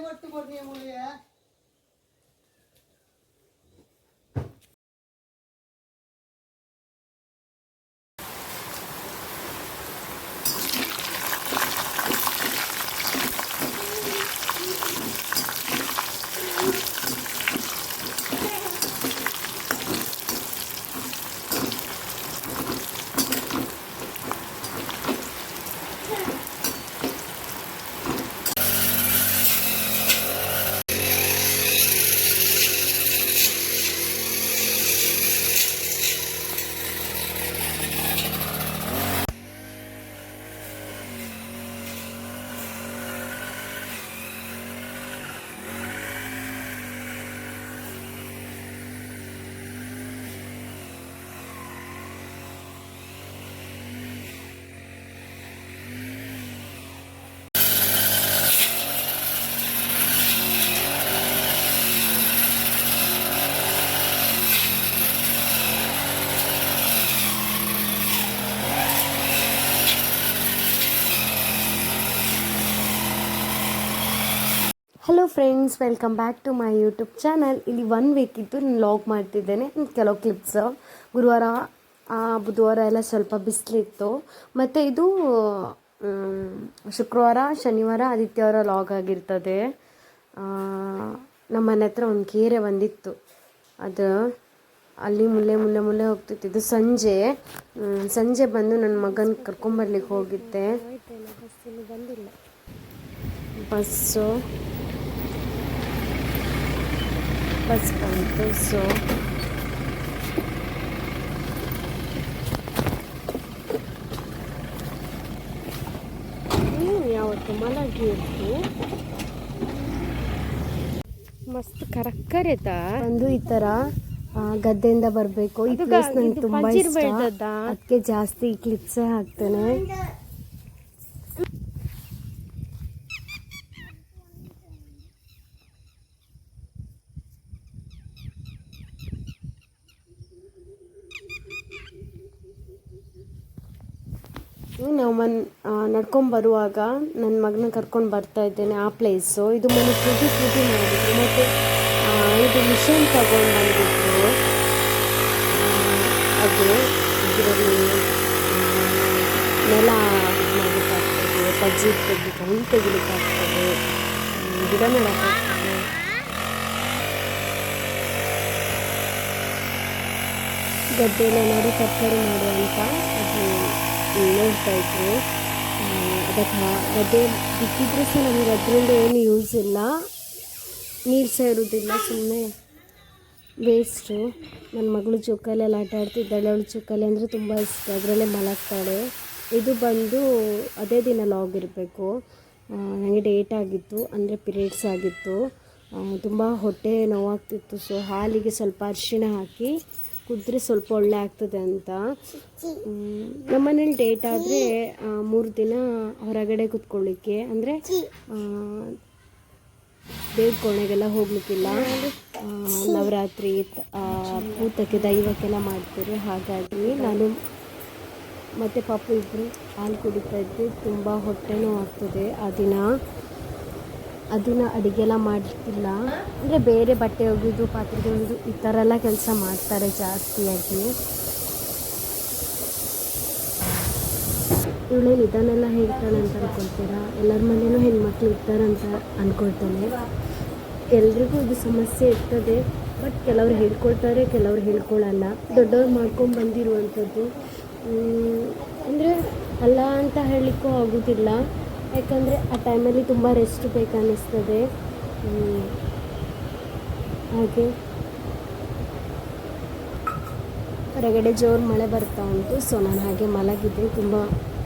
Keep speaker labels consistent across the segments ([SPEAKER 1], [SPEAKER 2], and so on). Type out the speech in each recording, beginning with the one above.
[SPEAKER 1] ஒட்டு போட்டிய
[SPEAKER 2] மொழியை friends welcome back to my YouTube channel ಇಲ್ಲಿ ಒನ್ ವೀಕ್ ಇತ್ತು ನಾನು ಲಾಗ್ ಮಾಡ್ತಿದ್ದೇನೆ. ಕೆಲವು ಕ್ಲಿಪ್ಸ್ ಗುರುವಾರ ಆ, ಬುಧವಾರ ಎಲ್ಲ ಸ್ವಲ್ಪ ಬಿಸಿಲಿತ್ತು. ಮತ್ತು ಇದು ಶುಕ್ರವಾರ ಶನಿವಾರ ಆದಿತ್ಯವಾರ ಲಾಗ್ ಆಗಿರ್ತದೆ. ನಮ್ಮ ಮನೆ ಹತ್ರ ಒಂದು ಕೇರೆ ಬಂದಿತ್ತು. ಅದು ಅಲ್ಲಿ ಮುಲ್ಲೆ ಮುಲ್ಲೆ ಮುಲ್ಲೆ ಹೋಗ್ತಿತ್ತು. ಇದು ಸಂಜೆ. ಸಂಜೆ ಬಂದು ನನ್ನ ಮಗನ ಕರ್ಕೊಂಬರ್ಲಿಕ್ಕೆ ಹೋಗಿದ್ದೆ. ಬಸ್ಸು. ಬಸ್ ಬಂತು ಸೊ ಯಾವತ್ತು ಮಲಗಿ ಇತ್ತು ಮಸ್ತ್ ಕರಕ್ಕರೆತ ಒಂದು ಈ ತರ ಗದ್ದೆಯಿಂದ ಬರಬೇಕು. ಈ ಪ್ಲೇಸ್ ನಂಗೆ ತುಂಬಾ ಇಷ್ಟ. ಅದಕ್ಕೆ ಜಾಸ್ತಿ ಕ್ಲಿಪ್ಸ್ ಹಾಕ್ತೇನೆ. ನಾವು ಮನ್ ನಡ್ಕೊಂಡು ಬರುವಾಗ ನನ್ನ ಮಗನ ಕರ್ಕೊಂಡು ಬರ್ತಾ ಇದ್ದೇನೆ ಆ ಪ್ಲೇಸು ಇದು ಮನೆ ಪೂಜೆ ಪೂಜೆ ಮಾಡಿದ್ರು ಮತ್ತು ಇದು ಮಿಷನ್ ತಗೊಂಡು ಬಂದಿದ್ರು. ಅದು, ಇದರಲ್ಲಿ ನೆಲ ಮಾಡಲಿಕ್ಕಾಗ್ತದೆ ಸಜ್ಜಿ ತೆಗಿಲಿಕ್ಕೆ ಹುಲ್ಲು ತೆಗಿಲಿಕ್ಕಾಗ್ತದೆ ಗಿಡ ನೆಡಕ್ಕಾಗ್ತದೆ. ಗದ್ದೆಯಲ್ಲಿ ಮಾಡಿ ತರಕಾರಿ ಮಾಡುವಂಥ ಅದು ನೋಡ್ತಾ ಇದ್ರು. ಆ, ಅದಕ್ಕೆ ಗದ್ದೆ ಬಿತ್ತಿದ್ರು ಸಹ ನಮಗೆ ಅದರಿಂದ ಏನು ಯೂಸ್ ಇಲ್ಲ. ನೀರು ಸಹ ಇರೋದಿಲ್ಲ ಸುಮ್ಮನೆ ವೇಸ್ಟು ನನ್ನ ಮಗಳು ಚೊಕ್ಕಲೆಲ್ಲ ಆಟ ಆಡ್ತಿದ್ದಾಳೆ ಅವಳು ಚೊಕ್ಕಲೆ ಅಂದರೆ ತುಂಬ ಇಷ್ಟ. ಅದರಲ್ಲೇ ಮಲಗ್ತಾಳೆ. ಇದು ಬಂದು ಅದೇ ದಿನ ಲಾಗ್ ಇರಬೇಕು. ನನಗೆ ಡೇಟ್ ಆಗಿತ್ತು ಅಂದರೆ ಪಿರಿಯಡ್ಸ್ ಆಗಿತ್ತು. ತುಂಬ ಹೊಟ್ಟೆ ನೋವಾಗ್ತಿತ್ತು ಸೊ ಹಾಲಿಗೆ ಸ್ವಲ್ಪ ಅರಿಶಿಣ ಹಾಕಿ ಕುದ್ರೆ ಸ್ವಲ್ಪ ಒಳ್ಳೆ ಆಗ್ತದೆ ಅಂತ. ನಮ್ಮ ನಮ್ಮನೇಲಿ ಡೇಟ್ ಆದರೆ ಮೂರು ದಿನ ಹೊರಗಡೆ ಕುತ್ಕೊಳ್ಳಿಕ್ಕೆ. ಅಂದರೆ ದೇವ್ರ ಕೋಣೆಗೆಲ್ಲ ಹೋಗ್ಲಿಕ್ಕಿಲ್ಲ. ನವರಾತ್ರಿ ಭೂತಕ್ಕೆ ದೈವಕ್ಕೆಲ್ಲ ಮಾಡ್ತಾರೆ. ಹಾಗಾಗಿ ನಾನು ಮತ್ತು ಪಾಪು ಇಬ್ಬರು ಹಾಲು ಕುಡಿತಾ ಇದ್ದೆ. ತುಂಬ ಹೊಟ್ಟೆ ನೋವಾಗ್ತದೆ ಆ ದಿನ. ಆ ಅಡಿಗೆಲ್ಲ ಮಾಡ್ತಿಲ್ಲ. ಅಂದರೆ ಬೇರೆ ಬಟ್ಟೆ ಒಗೆದು ಪಾತ್ರೆ ತೊಳೆದು ಈ ಥರ ಎಲ್ಲ ಕೆಲಸ ಮಾಡ್ತಾರೆ ಜಾಸ್ತಿಯಾಗಿ ಇವಳೇನು ಇದನ್ನೆಲ್ಲ ಹೇಳ್ತಾಳೆ ಅಂತ ಅನ್ಕೊಳ್ತೀರಾ? ಎಲ್ಲರ ಮನೇಲೂ ಹೆಣ್ಮಕ್ಳು ಇರ್ತಾರಂತ ಅಂದ್ಕೊಳ್ತಾನೆ ಎಲ್ರಿಗೂ ಇದು ಸಮಸ್ಯೆ ಇರ್ತದೆ. ಬಟ್ ಕೆಲವ್ರು ಹೇಳ್ಕೊಳ್ತಾರೆ, ಕೆಲವ್ರು ಹೇಳ್ಕೊಳ್ಳಲ್ಲ ದೊಡ್ಡವ್ರು ಮಾಡ್ಕೊಂಡು ಬಂದಿರುವಂಥದ್ದು. ಅಂದರೆ ಅಲ್ಲ ಅಂತ ಹೇಳಲಿಕ್ಕೂ ಆಗೋದಿಲ್ಲ. ಯಾಕಂದರೆ ಆ ಟೈಮಲ್ಲಿ ತುಂಬ ರೆಸ್ಟ್ ಬೇಕನ್ನಿಸ್ತದೆ. ಹಾಗೆ. ಹೊರಗಡೆ ಜೋರು ಮಳೆ ಬರ್ತಾ ಉಂಟು ಸೊ ನಾನು ಹಾಗೆ ಮಲಗಿದ್ದೆ ತುಂಬ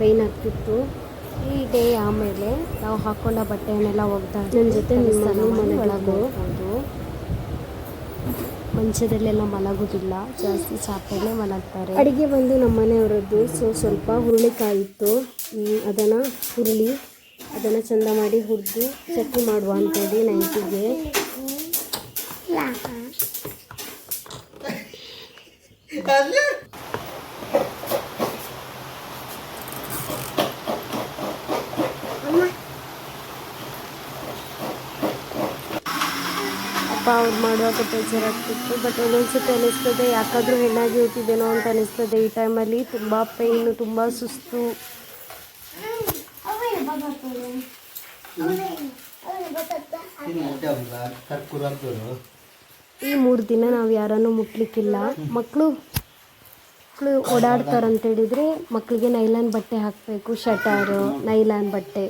[SPEAKER 2] ಪೈನ್ ಆಗ್ತಿತ್ತು. ಈ ಡೇ ಆಮೇಲೆ ನಾವು ಹಾಕ್ಕೊಂಡ ಬಟ್ಟೆಯನ್ನೆಲ್ಲ ಒಗ್ದಾಗ ನನ್ನ ಜೊತೆ ಹೋಗ್ಬೋದು ಮಂಚದಲ್ಲೆಲ್ಲ ಮಲಗೋದಿಲ್ಲ ಜಾಸ್ತಿ ಚಾಪೆಯಲ್ಲೇ ಮಲಗ್ತಾರೆ. ಅಡುಗೆ ಬಂದು ನಮ್ಮ ಮನೆಯವರದ್ದು ಸೊ ಸ್ವಲ್ಪ ಹುರುಳಿಕಾಯಿತ್ತು ಅದನ್ನು ಹುರುಳಿ ಅದನ್ನು ಚಂದ ಮಾಡಿ ಹುರಿದು ಚಟ್ನಿ ಮಾಡುವ ಅಂತೇಳಿ ನೈಟಿಗೆ.
[SPEAKER 1] ಅಪ್ಪ
[SPEAKER 2] ಅವ್ರು ಮಾಡುವಾಗ ಬೇಜಾರಾಗ್ತಿತ್ತು ಬಟ್ ಒಂದೊಂದ್ಸತಿ ಅನಿಸ್ತದೆ ಯಾಕಾದರೂ ಹೆಣ್ಣಾಗಿ ಹುಟ್ಟಿದ್ದೇನೋ ಅಂತ ಅನಿಸ್ತದೆ ಈ ಟೈಮಲ್ಲಿ ತುಂಬ ಪೇಯ್ನು ತುಂಬ ಸುಸ್ತು
[SPEAKER 1] ಇನ್ನು ಊಟ ಇಲ್ಲ ಕರ್ಕೂರು ಹಾಕ್ದವರು
[SPEAKER 2] ಈ ಮೂರು ದಿನ ನಾವು ಯಾರನ್ನು ಮುಟ್ಲಿಕ್ಕಿಲ್ಲ. ಮಕ್ಕಳು ಮಕ್ಕಳು ಓಡಾಡ್ತಾರಂತೇಳಿದರೆ ಮಕ್ಕಳಿಗೆ ನೈಲಾನ್ ಬಟ್ಟೆ ಹಾಕಬೇಕು, ಶಟರು, ನೈಲಾನ್ ಬಟ್ಟೆ.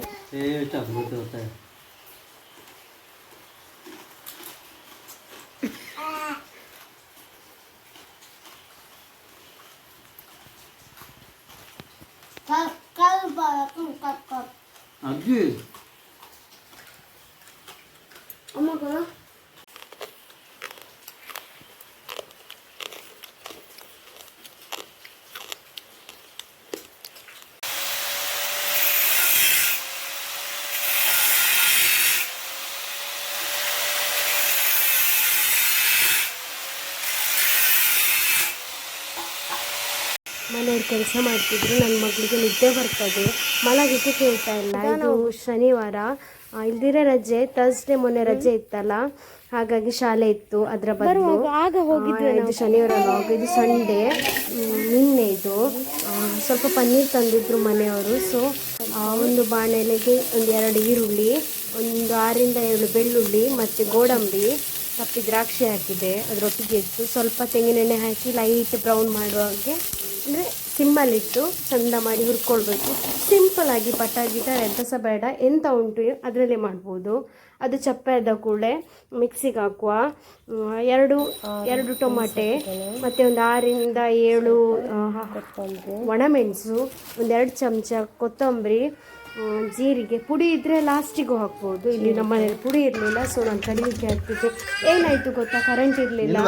[SPEAKER 2] ಕೆಲಸ ಮಾಡ್ತಿದ್ರು. ನನ್ನ ಮಗಳಿಗೆ ನಿದ್ದೆ ಬರ್ತದೆ. ಮಲಗಿದ್ದು ಕೇಳ್ತಾ ಇಲ್ಲ. ನಾವು ಶನಿವಾರ. ಇಲ್ದಿರೋ ರಜೆ ಥರ್ಸ್ಡೇ ಮೊನ್ನೆ ರಜೆ ಇತ್ತಲ್ಲ? ಹಾಗಾಗಿ ಶಾಲೆ ಇತ್ತು ಅದರ ಬದಲು. ಆಗ ಹೋಗಿದ್ವಿ ಇದು ಶನಿವಾರ ಲಾಗ್ ಇದು ಸಂಡೇ ನಿನ್ನೆ ಇದು. ಸ್ವಲ್ಪ ಪನ್ನೀರ್ ತಂದಿದ್ರು ಮನೆಯವರು. ಸೊ ಒಂದು ಬಾಣಲೆಗೆ ಒಂದು ಎರಡು ಈರುಳ್ಳಿ ಒಂದು ಆರಿಂದ ಏಳು ಬೆಳ್ಳುಳ್ಳಿ ಮತ್ತು ಗೋಡಂಬಿ ಕಪ್ಪಿ ದ್ರಾಕ್ಷಿ ಹಾಕಿದೆ. ಅದರೊಟ್ಟಿಗೆ ಇತ್ತು. ಸ್ವಲ್ಪ ತೆಂಗಿನೆಣ್ಣೆ ಹಾಕಿ ಲೈಟ್ ಬ್ರೌನ್ ಮಾಡುವ ಹಾಗೆ ಅಂದರೆ ಸಿಮ್ಮಲ್ಲಿಟ್ಟು ಚಂದ ಮಾಡಿ ಹುರ್ಕೊಳ್ಬೇಕು. ಸಿಂಪಲಾಗಿ ಪಟಾಗಿ ಎಂಥ ಸಹ ಬೇಡ. ಎಂತ ಉಂಟು ಅದರಲ್ಲೇ ಮಾಡ್ಬೋದು. ಅದು ಚಪ್ಪೆ ಆದ ಕೂಡಲೇ ಮಿಕ್ಸಿಗೆ ಹಾಕುವ ಎರಡು ಎರಡು ಟೊಮಾಟೆ ಮತ್ತು ಒಂದು ಆರಿಂದ ಏಳು ಒಣಮೆಣಸು ಒಂದೆರಡು ಚಮಚ ಕೊತ್ತಂಬರಿ ಜೀರಿಗೆ. ಪುಡಿ ಇದ್ದರೆ ಲಾಸ್ಟಿಗೂ ಹಾಕ್ಬೋದು. ಇಲ್ಲಿ ನಮ್ಮ ಮನೇಲಿ ಪುಡಿ ಇರಲಿಲ್ಲ ಸೊ ನಾನು ಕಡಿಮೆಗೆ ಹಾಕ್ತಿದ್ದೆ ಏನಾಯಿತು ಗೊತ್ತಾ? ಕರೆಂಟ್ ಇರಲಿಲ್ಲ.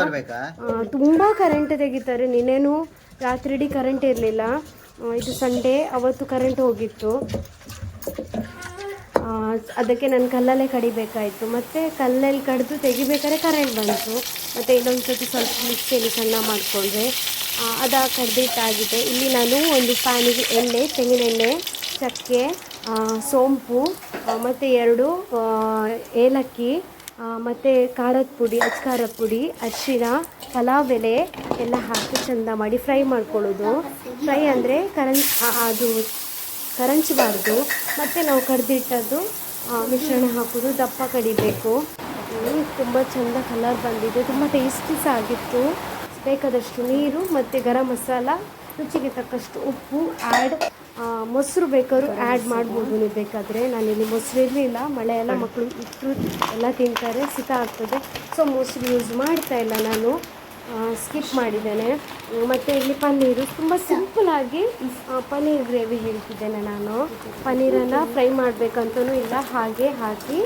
[SPEAKER 2] ತುಂಬ ಕರೆಂಟ್ ತೆಗಿತಾರೆ. ನಿನ್ನೇನು ರಾತ್ರಿ ಇಡೀ ಕರೆಂಟ್ ಇರಲಿಲ್ಲ ಇದು ಸಂಡೇ ಅವತ್ತು ಕರೆಂಟ್ ಹೋಗಿತ್ತು. ಅದಕ್ಕೆ ನಾನು ಕಲ್ಲಲ್ಲೇ ಕಡಿಬೇಕಾಯಿತು. ಮತ್ತು ಕಲ್ಲಲ್ಲಿ ಕಡಿದು ತೆಗಿಬೇಕಾದ್ರೆ ಕರೆಂಟ್ ಬಂತು. ಮತ್ತು ಇನ್ನೊಂದು ಸರ್ತಿ ಸ್ವಲ್ಪ ಮಿಕ್ಸಿಯಲ್ಲಿ ಸಣ್ಣ ಮಾಡಿಕೊಂಡ್ರೆ ಅದು ಕಡ್ದಿಟ್ಟಾಗಿದೆ. ಇಲ್ಲಿ ನಾನು ಒಂದು ಪ್ಯಾನಿಗೆ ಎಣ್ಣೆ, ತೆಂಗಿನೆಣ್ಣೆ, ಚಕ್ಕೆ ಸೋಂಪು ಮತ್ತು ಎರಡು ಏಲಕ್ಕಿ ಮತ್ತು ಖಾರದ ಪುಡಿ ಅಚ್ಕಾರ ಪುಡಿ, ಅರಿಶಿನ ಪಲಾವ್ ಎಲೆ ಎಲ್ಲ ಹಾಕಿ ಚೆಂದ ಮಾಡಿ ಫ್ರೈ ಮಾಡ್ಕೊಳ್ಳೋದು. ಫ್ರೈ ಅಂದರೆ ಕರಂಚ್ ಅದು ಕರಂಚಬಾರ್ದು. ಮತ್ತು ನಾವು ಕಡ್ದಿಟ್ಟದ್ದು ಮಿಶ್ರಣ ಹಾಕೋದು, ದಪ್ಪ ಕಡಿಬೇಕು. ತುಂಬ ಚೆಂದ ಕಲರ್ ಬಂದಿದೆ. ತುಂಬ ಟೇಸ್ಟಿ ಸಹ ಆಗಿತ್ತು. ಬೇಕಾದಷ್ಟು ನೀರು ಮತ್ತು ಗರಂ ಮಸಾಲ, ರುಚಿಗೆ ತಕ್ಕಷ್ಟು ಉಪ್ಪು ಆ್ಯಡ್ ಮೊಸರು ಬೇಕಾದ್ರೂ ಆ್ಯಡ್ ಮಾಡ್ಬೋದು ನೀವು ಬೇಕಾದರೆ. ನಾನಿಲ್ಲಿ ಮೊಸರು ಇರಲಿಲ್ಲ. ಮಳೆ ಎಲ್ಲ ಮಕ್ಕಳು ಇಟ್ಟರು ಎಲ್ಲ ತಿಂತಾರೆ. ಸಿತ ಆಗ್ತದೆ. ಸೊ ಮೊಸರು ಯೂಸ್ ಮಾಡ್ತಾ ಇಲ್ಲ ನಾನು. ಸ್ಕಿಪ್ ಮಾಡಿದ್ದೇನೆ. ಮತ್ತು ಇಲ್ಲಿ ಪನ್ನೀರು. ತುಂಬ ಸಿಂಪಲಾಗಿ ಪನ್ನೀರ್ ಗ್ರೇವಿ ಹೇಳ್ತಿದ್ದೇನೆ ನಾನು. ಪನ್ನೀರನ್ನು ಫ್ರೈ ಮಾಡಬೇಕಂತಲೂ ಇಲ್ಲ. ಹಾಗೆ ಹಾಕಿ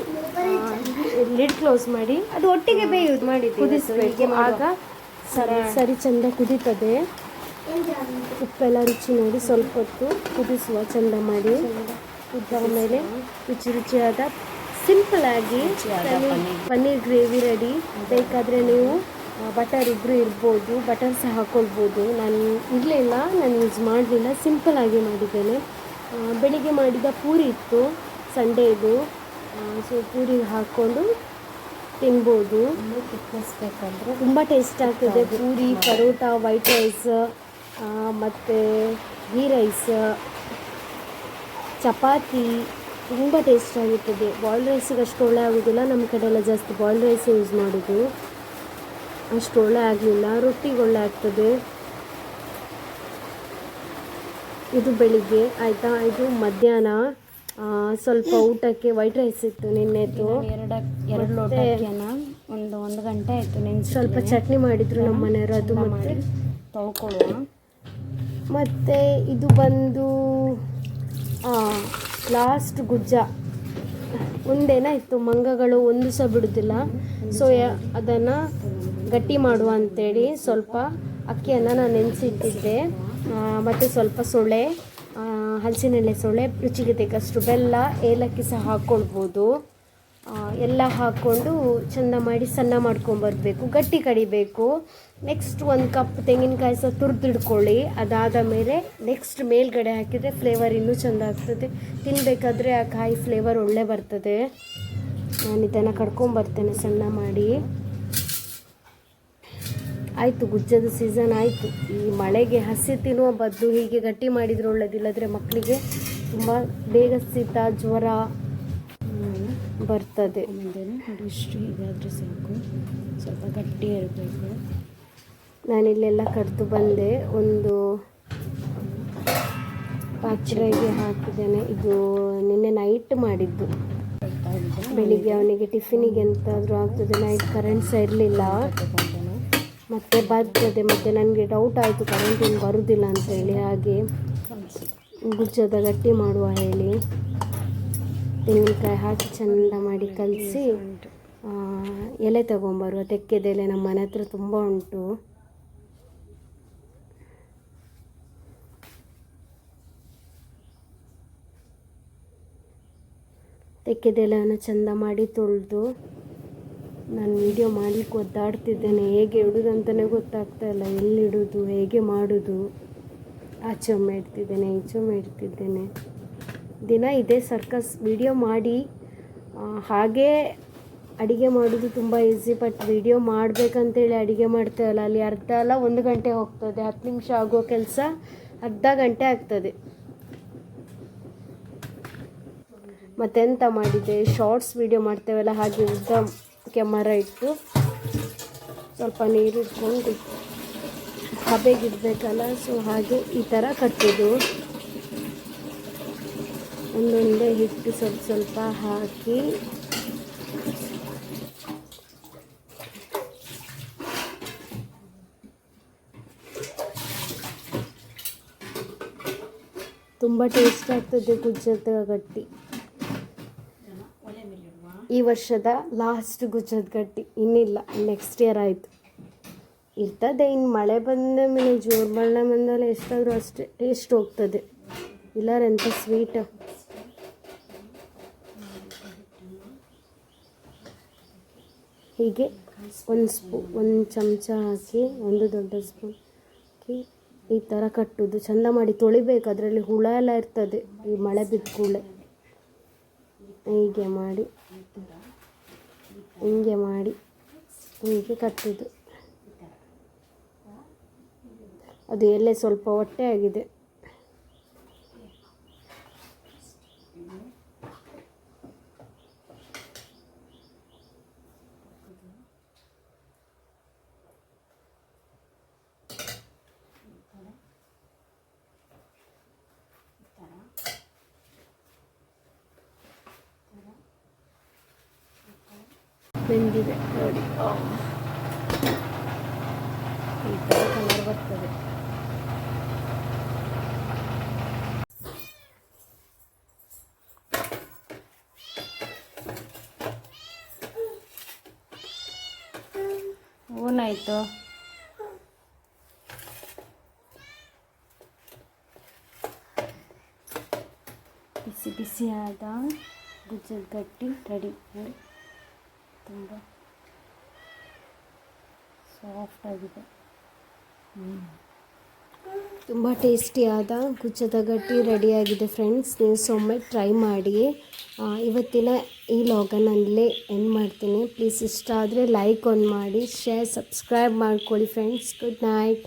[SPEAKER 2] ಲಿಡ್ ಕ್ಲೋಸ್ ಮಾಡಿ. ಅದು ಒಟ್ಟಿಗೆ ಬೇಯೋದು ಮಾಡಿ ಕುದಿಸಬೇಕು. ಆಗ ಸರಿ ಸರಿ ಚಂದ ಕುದೀತದೆ. ಉಪ್ಪೆಲ್ಲ ರುಚಿ ನೋಡಿ ಸ್ವಲ್ಪ ಹೊತ್ತು ಕುದಿಸುವ ಚಂದ ಮಾಡಿ. ಕುದ್ದ ಮೇಲೆ ರುಚಿ ರುಚಿಯಾದ ಸಿಂಪಲ್ ಆಗಿ ಪನ್ನೀರ್ ಗ್ರೇವಿ ರೆಡಿ ಬೇಕಾದರೆ ನೀವು ಬಟರ್ ಇಬ್ಬರು ಇರ್ಬೋದು ಬಟರ್ ಸಹ ಹಾಕ್ಕೊಳ್ಬೋದು ನಾನು ಇರಲಿಲ್ಲ ನಾನು ಯೂಸ್ ಮಾಡಲಿಲ್ಲ ಸಿಂಪಲ್ಲಾಗಿ ಮಾಡಿದ್ದೇನೆ. ಬೆಳಿಗ್ಗೆ ಮಾಡಿದ ಪೂರಿ ಇತ್ತು ಸಂಡೇದು ಸೊ ಪೂರಿ ಹಾಕ್ಕೊಂಡು ತಿನ್ಬೋದು. ತುಂಬ ಟೇಸ್ಟ್ ಆಗ್ತದೆ. ಪೂರಿ ಪರೋಟ ವೈಟ್ ರೈಸ್ ಮತ್ತು ಗೀ ರೈಸ್ ಚಪಾತಿ ತುಂಬ ಟೇಸ್ಟ್ ಆಗಿರ್ತದೆ ಬಾಯ್ಲ್ಡ್ ರೈಸಿಗೆ ಅಷ್ಟು ಒಳ್ಳೆ ಆಗೋದಿಲ್ಲ. ನಮ್ಮ ಕಡೆ ಎಲ್ಲ ಜಾಸ್ತಿ ಬಾಯ್ಲ್ಡ್ ರೈಸ್ ಯೂಸ್ ಮಾಡೋದು. ಅಷ್ಟು ಒಳ್ಳೆ ಆಗಲಿಲ್ಲ. ರೊಟ್ಟಿಗೆ ಒಳ್ಳೆ ಆಗ್ತದೆ. ಇದು ಬೆಳಿಗ್ಗೆ ಆಯಿತಾ? ಇದು ಮಧ್ಯಾಹ್ನ. ಸ್ವಲ್ಪ ಊಟಕ್ಕೆ ವೈಟ್ ರೈಸ್ ಇತ್ತು ನಿನ್ನೆದು
[SPEAKER 3] ಎರಡು ಎರಡು ಲೋಟ ಒಂದು ಒಂದು ಗಂಟೆ ಆಯಿತು ನೆನೆಸಿ
[SPEAKER 2] ಸ್ವಲ್ಪ ಚಟ್ನಿ ಮಾಡಿದ್ರು ನಮ್ಮ ಮನೆಯವರು ಅದು ಮಾಡಿ
[SPEAKER 3] ತೊಳ್ಕೊಳ್ಳುವ.
[SPEAKER 2] ಮತ್ತು ಇದು ಬಂದು ಲಾಸ್ಟ್ ಗುಜ್ಜ. ಒಂದೇನ ಇತ್ತು ಮಂಗಗಳು ಒಂದು ಸಹ ಬಿಡೋದಿಲ್ಲ. ಸೊ ಅದನ್ನು ಗಟ್ಟಿ ಮಾಡುವ ಅಂತೇಳಿ ಸ್ವಲ್ಪ ಅಕ್ಕಿಯನ್ನು ನಾನು ನೆನೆಸಿಟ್ಟಿದ್ದೆ. ಮತ್ತು ಸ್ವಲ್ಪ ಸೊಳ್ಳೆ ಆ, ಹಲಸಿನೆಲೆ ಸೊಳ್ಳೆ ರುಚಿಗೆ ತಕ್ಕಷ್ಟು ಬೆಲ್ಲ ಏಲಕ್ಕಿ ಸಹ ಹಾಕ್ಕೊಳ್ಬೋದು ಎಲ್ಲ ಹಾಕ್ಕೊಂಡು ಚೆಂದ ಮಾಡಿ ಸಣ್ಣ ಮಾಡ್ಕೊಂಬರ್ಬೇಕು ಗಟ್ಟಿ ಕಡಿಬೇಕು. ನೆಕ್ಸ್ಟ್ ಒಂದು ಕಪ್ ತೆಂಗಿನಕಾಯಿ ಸಹ ತುರಿದಿಡ್ಕೊಳ್ಳಿ. ಅದಾದ ಮೇಲೆ ನೆಕ್ಸ್ಟ್ ಮೇಲ್ಗಡೆ ಹಾಕಿದರೆ ಫ್ಲೇವರ್ ಇನ್ನೂ ಚೆಂದ ಆಗ್ತದೆ. ತಿನ್ನಬೇಕಾದ್ರೆ ಆ ಕಾಯಿ ಫ್ಲೇವರ್ ಒಳ್ಳೆ ಬರ್ತದೆ. ನಾನು ಇದನ್ನು ಕಡ್ಕೊಂಬರ್ತೇನೆ ಸಣ್ಣ ಮಾಡಿ. ಆಯಿತು, ಗುಜ್ಜದ ಸೀಸನ್ ಆಯಿತು. ಈ ಮಳೆಗೆ ಹಸಿ ತಿನ್ನುವ ಬದ್ದು ಹೀಗೆ ಗಟ್ಟಿ ಮಾಡಿದರೆ ಒಳ್ಳೇದಿಲ್ಲದ್ರೆ ಮಕ್ಕಳಿಗೆ ತುಂಬ ಬೇಗ ಶೀತ, ಜ್ವರ ಬರ್ತದೆ.
[SPEAKER 3] ನೋಡಿ ಇಷ್ಟು ಹೀಗಾದರೆ ಸಾಕು. ಸ್ವಲ್ಪ ಗಟ್ಟಿ ಇರಬೇಕು.
[SPEAKER 2] ನಾನಿಲ್ಲೆಲ್ಲ ಕಡ್ದು ಬಂದೆ. ಒಂದು ಪಾತ್ರೆಗೆ ಹಾಕಿದ್ದೇನೆ. ಇದು ನಿನ್ನೆ ನೈಟ್ ಮಾಡಿದ್ದು. ಬೆಳಿಗ್ಗೆ ಅವನಿಗೆ ಟಿಫಿನಿಗೆ ಎಂತಾದರೂ ಆಗ್ತದೆ. ನೈಟ್ ಕರೆಂಟ್ ಸಹ ಇರಲಿಲ್ಲ. ಮತ್ತೆ ಬರ್ತದೆ. ಮತ್ತೆ ನನಗೆ ಡೌಟ್ ಆಯಿತು. ಕರೆಂಟ್ ಏನು ಬರುವುದಿಲ್ಲ ಅಂತೇಳಿ ಹಾಗೆ ಗುಜ್ಜದ ಗಟ್ಟಿ ಮಾಡುವ ಹೇಳಿ. ತೆಂಗಿನಕಾಯಿ ಹಾಕಿ ಚೆಂದ ಮಾಡಿ ಕಲಸಿ ಎಲೆ ತಗೊಂಬರುವ ತೆಕ್ಕೆದೆಲೆ ನಮ್ಮ ಮನೆ ಹತ್ರ ತುಂಬ ಉಂಟು. ತೆಕ್ಕೆದೆಲೆಯನ್ನು ಚೆಂದ ಮಾಡಿ ತೊಳೆದು ನಾನು ವಿಡಿಯೋ ಮಾಡಲಿಕ್ಕೆ ಒದ್ದಾಡ್ತಿದ್ದೇನೆ. ಹೇಗೆ ಇಡೋದಂತಲೇ ಗೊತ್ತಾಗ್ತಾ ಇಲ್ಲ. ಎಲ್ಲಿ ಇಡೋದು, ಹೇಗೆ ಮಾಡೋದು, ಆಚೆ ಇಡ್ತಿದ್ದೇನೆ, ಈಚೆ ಇಡ್ತಿದ್ದೇನೆ. ದಿನ ಇದೇ ಸರ್ಕಸ್ ವಿಡಿಯೋ ಮಾಡಿ ಹಾಗೇ ಅಡುಗೆ ಮಾಡೋದು ತುಂಬ ಈಸಿ ಬಟ್ ವಿಡಿಯೋ ಮಾಡಬೇಕಂತೇಳಿ ಅಡುಗೆ ಮಾಡ್ತೇವಲ್ಲ, ಅಲ್ಲಿ ಅರ್ಧ ಅಲ್ಲ ಒಂದು ಗಂಟೆ ಹೋಗ್ತದೆ, ಹತ್ತು ನಿಮಿಷ ಆಗೋ ಕೆಲಸ ಅರ್ಧ ಗಂಟೆ ಆಗ್ತದೆ. ಮತ್ತೆಂತ ಮಾಡಿದೆ ಶಾರ್ಟ್ಸ್ ವಿಡಿಯೋ ಮಾಡ್ತೇವಲ್ಲ, ಹಾಗೆ ಉದ್ದ ಕ್ಯಾಮರ ಇಟ್ಟು ಸ್ವಲ್ಪ ನೀರು ಇಟ್ಕೊಂಡು ಹಬೆಗಿಡಬೇಕಲ್ಲ ಸೊ ಹಾಗೆ ಈ ಥರ ಕಟ್ಟೋದು ಒಂದೊಂದೇ ಹಿಟ್ಟು ಸ್ವಲ್ಪ ಸ್ವಲ್ಪ ಹಾಕಿ. ತುಂಬ ಟೇಸ್ಟ್ ಆಗ್ತದೆ ಗುಜ್ಜತ್ ಗಟ್ಟಿ. ಈ ವರ್ಷದ ಲಾಸ್ಟ್ ಗುಜ್ಜದ ಗಟ್ಟಿ. ಇನ್ನಿಲ್ಲ ನೆಕ್ಸ್ಟ್ ಇಯರ್ ಆಯಿತು. ಇರ್ತದೆ ಇನ್ನು ಮಳೆ ಬಂದ ಮೇಲೆ, ಜೋರು ಮಳೆ ಬಂದಲ್ಲ ಎಷ್ಟಾದರೂ ಅಷ್ಟೇ, ಟೇಸ್ಟ್ ಹೋಗ್ತದೆ. ಇಲ್ಲಾರೆ ಎಂಥ ಸ್ವೀಟ್ ಹೀಗೆ ಒಂದು ಸ್ಪೂ, ಒಂದು ಚಮಚ ಹಾಕಿ, ಒಂದು ದೊಡ್ಡ ಸ್ಪೂನ್ ಹಾಕಿ ಈ ಥರ ಕಟ್ಟೋದು ಚೆಂದ ಮಾಡಿ ತೊಳಿಬೇಕು, ಅದರಲ್ಲಿ ಹುಳ ಎಲ್ಲ ಇರ್ತದೆ, ಈ ಮಳೆ ಬಿದ್ದ ಕೂಡಲೇ. ಹೀಗೆ ಮಾಡಿ ಹೀಗೆ ಮಾಡಿ, ಹೀಗೆ ಕಟ್ಟುದು ಅದು ಎಲ್ಲೇ ಸ್ವಲ್ಪ ಹೊಟ್ಟೆ ಆಗಿದೆ. ಬೆಂದಿದೆ. ನೋಡಿ. ಈ ಥರ ಕಲರ್ ಬರ್ತದೆ.
[SPEAKER 3] ಓನಾಯ್ತು ಬಿಸಿ ಬಿಸಿಯಾದ ಗುಜ್ಜದ ಗಟ್ಟಿ ರೆಡಿ ತುಂಬ ಸಾಫ್ಟ್ ಆಗಿದೆ.
[SPEAKER 2] ತುಂಬ ಟೇಸ್ಟಿಯಾದ ಗುಜ್ಜದ ಗಟ್ಟಿ ರೆಡಿಯಾಗಿದೆ ಫ್ರೆಂಡ್ಸ್ ನೀವು ಸೊಮ್ಮೆ ಟ್ರೈ ಮಾಡಿ. ಇವತ್ತಿನ ಈ ಲಾಗನ್ನು ಅಲ್ಲೇ ಎಂಡ್ ಮಾಡ್ತೀನಿ. ಪ್ಲೀಸ್ ಇಷ್ಟ ಆದರೆ ಲೈಕ್ ಆನ್ ಮಾಡಿ ಶೇರ್ ಸಬ್ಸ್ಕ್ರೈಬ್ ಮಾಡ್ಕೊಳ್ಳಿ ಫ್ರೆಂಡ್ಸ್ ಗುಡ್ ನೈಟ್